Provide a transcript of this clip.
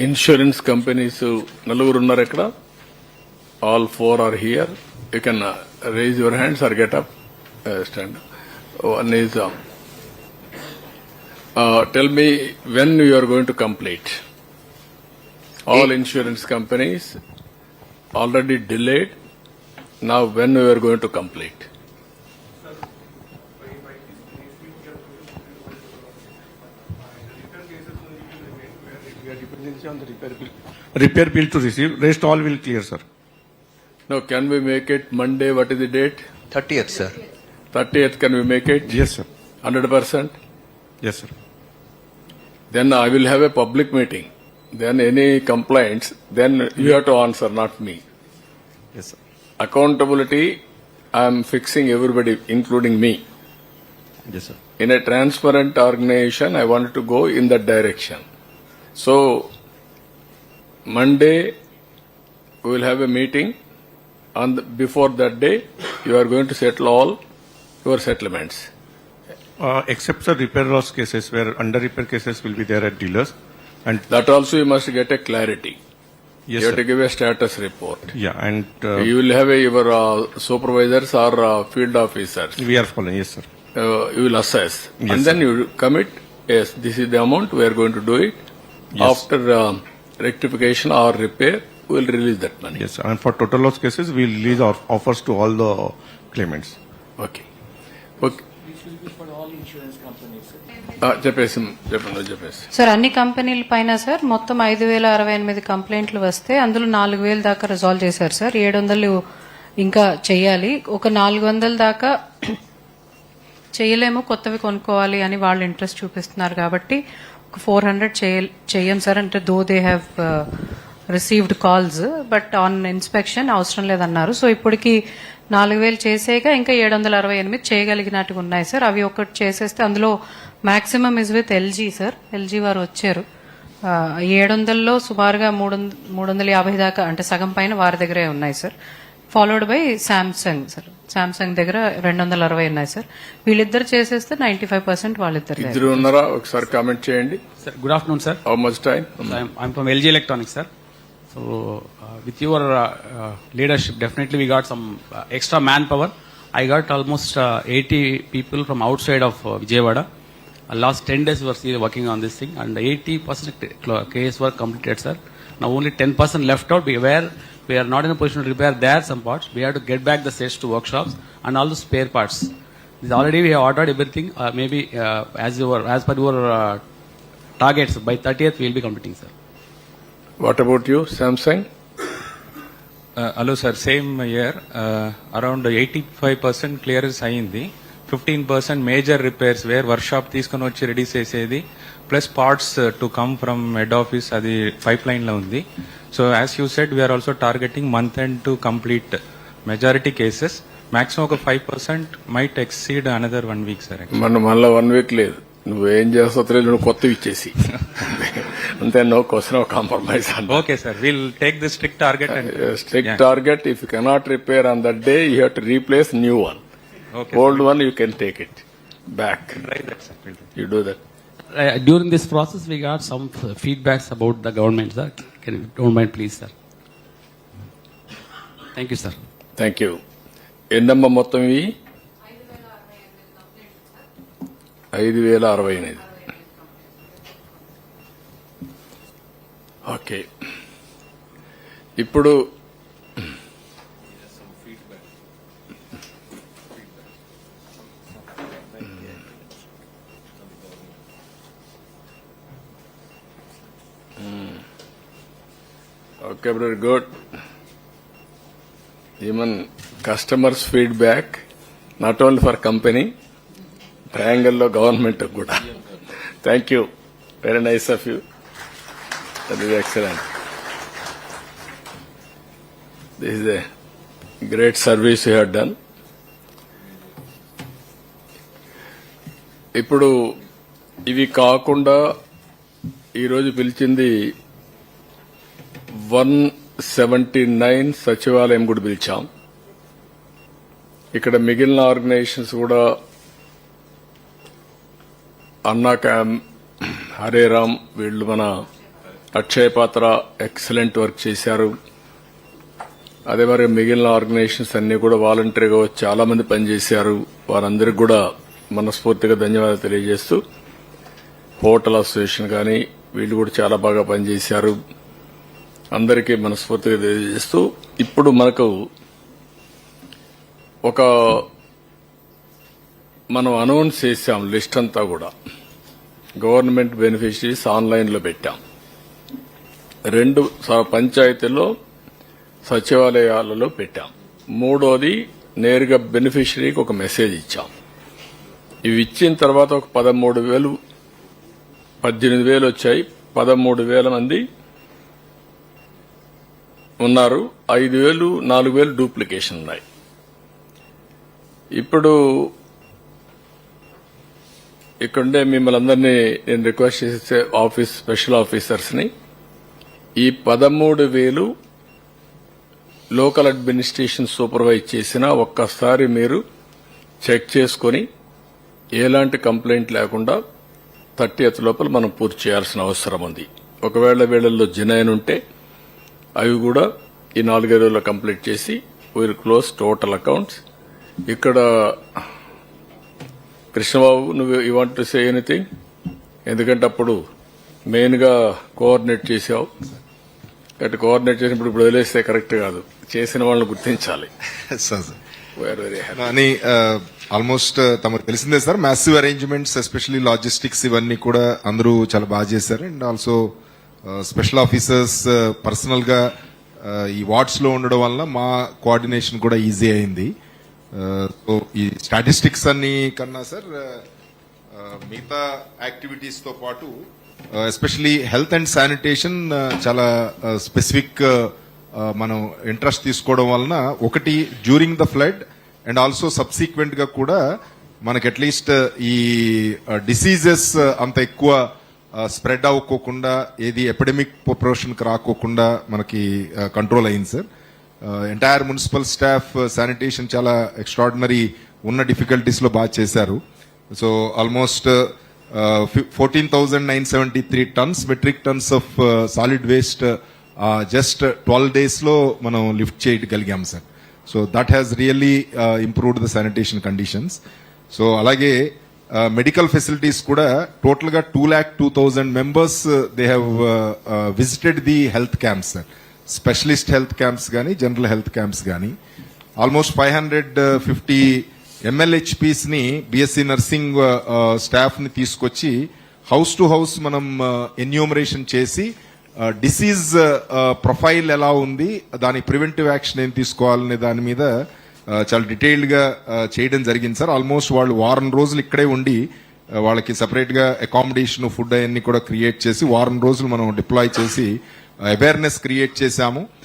Insurance companies నలుగురు ఉన్నారు ఇక్కడ all four are here you can raise your hands or get up stand one is tell me when you are going to complete all insurance companies already delayed నా when you are going to complete on the repair bill. Repair bill to receive, rest all will clear, sir. Now, can we make it Monday? What is the date? 30th, sir. 30th, can we make it? Yes, sir. 100%? Yes, sir. Then I will have a public meeting. Then any complaints, then you have to answer, not me. Yes, sir. Accountability, I am fixing everybody, including me. Yes, sir. In a transparent organization, I wanted to go in that direction. So, Monday, we will have a meeting. On the, before that day, you are going to settle all your settlements. Uh, except the repair loss cases where under repair cases will be there at dealers. And That also you must get a clarity. yes, you have to give a status report. Yeah, and uh, You will have a, your uh, supervisors or uh, field officers. we are following. Yes, sir. Uh, you will assess. Yes, and then you commit, yes, this is the amount, we are going to do it. Yes. After um, rectification or repair, we will release that money. Yes. And for total loss cases, we will release our offers to all the claimants. Okay. Okay. This will be for all insurance companies. sir. Ah, చెప్పేసి చెప్పండి చెప్పేసి sir అన్ని కంపెనీల పైన sir మొత్తం ఐదు వేల అరవై ఎనిమిది కంప్లైంట్లు వస్తే అందులో నాలుగు వేల దాకా రిజాల్వ్ చేశారు సార్ ఏడు వందలు ఇంకా చెయ్యాలి ఒక నాలుగు వందల దాకా చేయలేము కొత్తవి కొనుక్కోవాలి అని వాళ్ళు ఇంట్రెస్ట్ చూపిస్తున్నారు కాబట్టి ఫోర్ హండ్రెడ్ చెయ్యం సార్. అంటే though they have received calls but on inspection అవసరం లేదన్నారు. సో ఇప్పటికి నాలుగు వేలు చేసేగా ఇంకా ఏడు వందల అరవై ఎనిమిది చేయగలిగినట్టుగా ఉన్నాయి సార్. అవి ఒకటి చేసేస్తే అందులో maximum is with LG sir. LG వారు వచ్చారు. ఏడు వందల్లో సుమారుగా మూడు మూడు వందల యాభై దాకా అంటే సగం పైన వారి దగ్గరే ఉన్నాయి sir. Followed by Samsung sir. Samsung దగ్గర రెండు వందల అరవై ఉన్నాయి సార్. వీళ్ళిద్దరు చేసేస్తే నైన్టీ ఫైవ్ పర్సెంట్ వాళ్ళిద్దరు ఉన్నారా ఒకసారి కామెంట్ చేయండి. Sir good afternoon sir. How much time I'm from LG electronics sir. So with your leadership definitely we got some extra man power I got almost eighty people from outside of Vijayawada last ten days was ఈ working on this thing and eighty percent cases work completed sir now only ten percent left out be where Now only 10% left out. We are not in a position to repair there some parts. We have to get back the sets to workshops and all the spare parts. This already we have ordered everything. Uh, maybe uh, as your as per your uh, targets by 30th we will be completing, sir. What about you Samsung Uh, hello sir, same year, uh, around 85% clearance అయింది fifteen percent major repairs were workshop తీసుకుని వచ్చి ready చేసేది plus parts to come from head office అది పైప్ లైన్లో ఉంది. So as you said we are also targeting month end to complete majority cases maximum ఒక five percent might exceed another one week sir మన మళ్ళీ one week లేదు. నువ్వేం చేస్తావు నువ్వు కొత్తవి ఇచ్చేసి. అంతే no question of compromise okay sir will take the strict target and strict target if you cannot repair on that day you have to replace new one old one you can take it back you do that Uh, during this process, we got some feedbacks about the government, sir. Can you don't mind, please, sir? Thank you, sir. Thank you ఎన్నమ్మ మొత్తం ఇవి ఐదు వేల అరవై ఎనిమిది okay ఇప్పుడు okay good even customers feedback not only for company ట్రయాంగిల్లో government కూడా. Thank you very nice of you that is excellent this is a great service you have done ఇప్పుడు ఇవి కాకుండా ఈరోజు పిలిచింది వన్ సెవెంటీ నైన్ సచివాలయం కూడా పిలిచాం. ఇక్కడ మిగిలిన ఆర్గనైజేషన్స్ కూడా అన్నా క్యామ్ హరే రామ్ వీళ్ళు మన అక్షయ పాత్ర ఎక్సలెంట్ వర్క్ చేశారు. అదే మరి మిగిలిన ఆర్గనైజేషన్స్ అన్ని కూడా వాలంటరీగా చాలా మంది పనిచేశారు. వారందరికీ కూడా మనస్ఫూర్తిగా ధన్యవాదాలు తెలియజేస్తూ హోటల్ అసోసియేషన్ కానీ వీళ్ళు కూడా చాలా బాగా పనిచేశారు. అందరికీ మనస్ఫూర్తిగా తెలియజేస్తూ ఇప్పుడు మనకు ఒక మనం అనౌన్స్ చేశాం లిస్ట్ అంతా కూడా. గవర్నమెంట్ బెనిఫిషరీస్ ఆన్లైన్లో పెట్టాం. రెండు పంచాయతీల్లో సచివాలయాలలో పెట్టాం. మూడోది నేరుగా బెనిఫిషరీకి ఒక మెసేజ్ ఇచ్చాం. ఇవి ఇచ్చిన తర్వాత ఒక పదమూడు వేలు పద్దెనిమిది వేలు వచ్చాయి. పదమూడు వేల మంది ఉన్నారు. ఐదు వేలు నాలుగు వేలు డూప్లికేషన్ ఉన్నాయి. ఇప్పుడు ఇక్కడుండే మిమ్మల్ని అందరినీ నేను రిక్వెస్ట్ చేసే ఆఫీస్ స్పెషల్ ఆఫీసర్స్ని ఈ పదమూడు వేలు లోకల్ అడ్మినిస్ట్రేషన్ సూపర్వైజ్ చేసినా ఒక్కసారి మీరు చెక్ చేసుకొని ఎలాంటి కంప్లైంట్ లేకుండా థర్టీ ఎత్ లోపల మనం పూర్తి చేయాల్సిన అవసరం ఉంది. ఒకవేళ వీళ్ళల్లో జినైన్ ఉంటే అవి కూడా ఈ నాలుగైదు రోజుల్లో కంప్లీట్ చేసి విల్ క్లోజ్ టోటల్ అకౌంట్స్. ఇక్కడ కృష్ణబాబు నువ్వు you want to say anything ఎందుకంటే అప్పుడు మెయిన్గా కోఆర్డినేట్ చేసావు. కాబట్టి కోఆర్డినేట్ చేసినప్పుడు ఇప్పుడు వదిలేస్తే కరెక్ట్ కాదు. చేసిన వాళ్ళని గుర్తించాలి. వెరీ అని ఆల్మోస్ట్ తమకు తెలిసిందే sir. Massive arrangements especially logistics ఇవన్నీ కూడా అందరూ చాలా బాగా చేశారు. అండ్ ఆల్సో స్పెషల్ ఆఫీసర్స్ పర్సనల్గా ఈ వార్డ్స్లో ఉండడం వల్ల మా కోఆర్డినేషన్ కూడా ఈజీ అయింది. Uh, సో ఈ స్టాటిస్టిక్స్ అన్ని కన్నా సార్ uh, uh, మిగతా యాక్టివిటీస్తో పాటు ఎస్పెషలీ హెల్త్ అండ్ శానిటేషన్ చాలా స్పెసిఫిక్ మనం ఇంట్రెస్ట్ తీసుకోవడం వలన ఒకటి during the flood and also సబ్సీక్వెంట్గా కూడా మనకి అట్లీస్ట్ ఈ డిసీజెస్ అంత ఎక్కువ స్ప్రెడ్ అవ్వకోకుండా ఏది ఎపిడమిక్ ప్రొపోర్షన్ రాకోకుండా మనకి కంట్రోల్ అయింది sir entire municipal staff sanitation చాలా ఎక్స్ట్రాడినరీ ఉన్న డిఫికల్టీస్లో బాగా చేశారు. So almost fourteen thousand nine seventy three tons metric tons of solid waste just twelve డేస్లో మనం లిఫ్ట్ చేయగలిగాం sir so that has really improved the sanitation conditions so అలాగే medical facilities కూడా టోటల్గా two lakh two thousand members they have visited the health camps specialist health camps కానీ general health camps కానీ almost five hundred fifty ఎంఎల్హెచ్పిస్ని nursing స్టాఫ్ని తీసుకొచ్చి house to house మనం enumeration చేసి డిసీజ్ ప్రొఫైల్ ఎలా ఉంది దాని ప్రివెంటివ్ యాక్షన్ ఏం తీసుకోవాలనే దాని మీద చాలా డీటెయిల్డ్గా చేయడం జరిగింది సార్. ఆల్మోస్ట్ వాళ్ళు వారం రోజులు ఇక్కడే ఉండి వాళ్ళకి సపరేట్గా అకామిడేషన్ ఫుడ్ అవన్నీ కూడా క్రియేట్ చేసి వారం రోజులు మనం డిప్లాయ్ చేసి అవేర్నెస్ క్రియేట్ చేశాము.